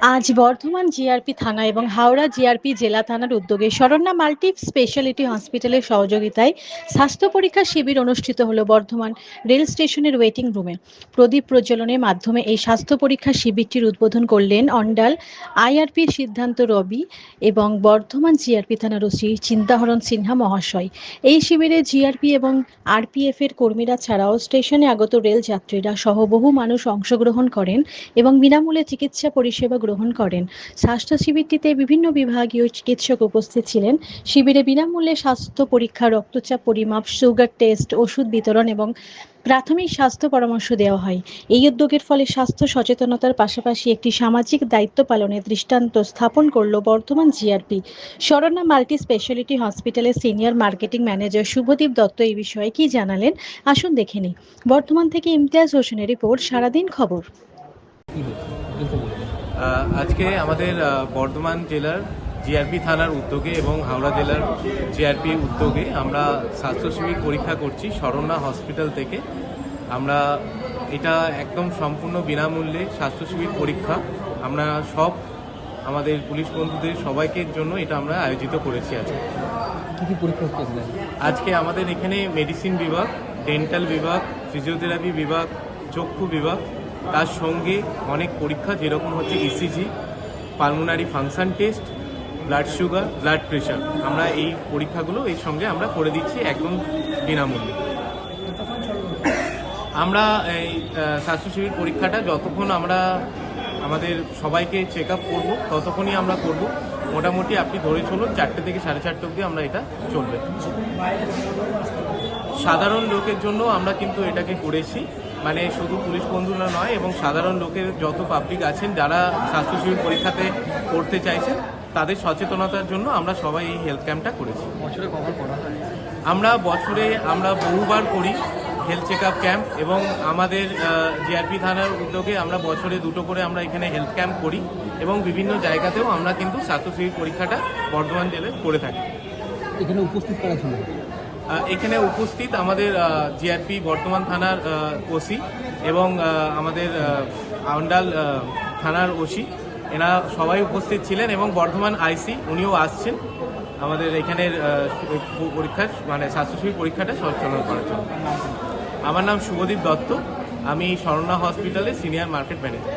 আজ বর্ধমান জিআরপি থানা এবং হাওড়া জিআরপি জেলা থানার উদ্যোগে শরণ্যা মাল্টি স্পেশালিটি হসপিটালের সহযোগিতায় স্বাস্থ্য পরীক্ষা শিবির অনুষ্ঠিত হলো বর্ধমান রেল স্টেশনের ওয়েটিং রুমে। প্রদীপ প্রজ্বলনের মাধ্যমে এই স্বাস্থ্য পরীক্ষা শিবিরটির উদ্বোধন করলেন অন্ডাল আইআরপির সিদ্ধান্ত রবি এবং বর্ধমান জিআরপি থানার ওসি চিন্তাহরণ সিনহা মহাশয়। এই শিবিরে জিআরপি এবং আরপিএফ এর কর্মীরা ছাড়াও স্টেশনে আগত রেল যাত্রীরা সহ বহু মানুষ অংশগ্রহণ করেন এবং বিনামূল্যে চিকিৎসা পরিষেবা গ্রহণ করেন। স্বাস্থ্য শিবিরটিতে বিভিন্ন বিভাগীয় চিকিৎসক উপস্থিত ছিলেন। শিবিরে বিনামূল্যে স্বাস্থ্য পরীক্ষা, রক্তচাপ পরিমাপ, সুগার টেস্ট, ওষুধ বিতরণ এবং প্রাথমিক স্বাস্থ্য পরামর্শ দেওয়া হয়। এই উদ্যোগের ফলে স্বাস্থ্য সচেতনতার পাশাপাশি একটি সামাজিক দায়িত্ব পালনের দৃষ্টান্ত স্থাপন করল বর্তমান জিআরপি। শরণা মাল্টি স্পেশালিটি হসপিটালের senior marketing manager Shubhadeep Dutta এই বিষয়ে কি জানালেন, আসুন দেখে নিই। বর্তমান থেকে ইমতিয়াজ হোসেনের রিপোর্ট, সারাদিন খবর? আজকে আমাদের বর্ধমান জেলার জিআরপি থানার উদ্যোগে এবং হাওড়া জেলার জিআরপি উদ্যোগে আমরা স্বাস্থ্য শিবির পরীক্ষা করছি শরণা হসপিটাল থেকে। আমরা এটা একদম সম্পূর্ণ বিনামূল্যে স্বাস্থ্য শিবির পরীক্ষা। আমরা সব আমাদের পুলিশ বন্ধুদের সবাইকে জন্য এটা আমরা আয়োজিত করেছি আজকে। কি কি পরীক্ষা আজকে? আমাদের এখানে মেডিসিন বিভাগ ডেন্টাল বিভাগ ফিজিওথেরাপি বিভাগ চক্ষু বিভাগ তার সঙ্গে অনেক পরীক্ষা, যেরকম হচ্ছে ECG pulmonary function test blood sugar blood pressure আমরা এই পরীক্ষাগুলো এর সঙ্গে আমরা করে দিচ্ছি একদম বিনামূল্যে। আমরা এই স্বাস্থ্য শিবির পরীক্ষাটা যতক্ষণ আমরা আমাদের সবাইকে চেক আপ করব, ততক্ষণই আমরা করব। মোটামুটি আপনি ধরে চলুন চারটে থেকে সাড়ে চারটে অবধি আমরা এটা চলবে। সাধারণ লোকের জন্য আমরা কিন্তু এটাকে করেছি। মানে শুধু পুলিশ বন্ধুরা নয় এবং সাধারণ লোকের যত পাবলিক আছেন যারা স্বাস্থ্য শিবির পরীক্ষাতে করতে চাইছেন তাদের সচেতনতার জন্য আমরা সবাই এই হেলথ ক্যাম্পটা করেছি। আমরা বছরে আমরা বহুবার করি হেলথ চেক আপ ক্যাম্প এবং আমাদের জিআরপি থানার উদ্যোগে আমরা বছরে দুটো করে আমরা এখানে হেলথ ক্যাম্প করি এবং বিভিন্ন জায়গাতেও আমরা কিন্তু স্বাস্থ্য শিবির পরীক্ষাটা বর্ধমান জেলায় করে থাকি। এখানে উপস্থিত করা ছিল এখানে উপস্থিত আমাদের জিআরপি বর্তমান থানার ওসি এবং আমাদের আন্ডাল থানার ওসি। এরা সবাই উপস্থিত ছিলেন এবং বর্ধমান আইসি উনিও আসছেন আমাদের এখানের আহ, পরীক্ষার মানে স্বাস্থ্যসেবী পরীক্ষাটা সঞ্চালন করার জন্য। আমার নাম শুভদীপ দত্ত। আমি শরণা হসপিটালে সিনিয়র মার্কেট ম্যানেজার।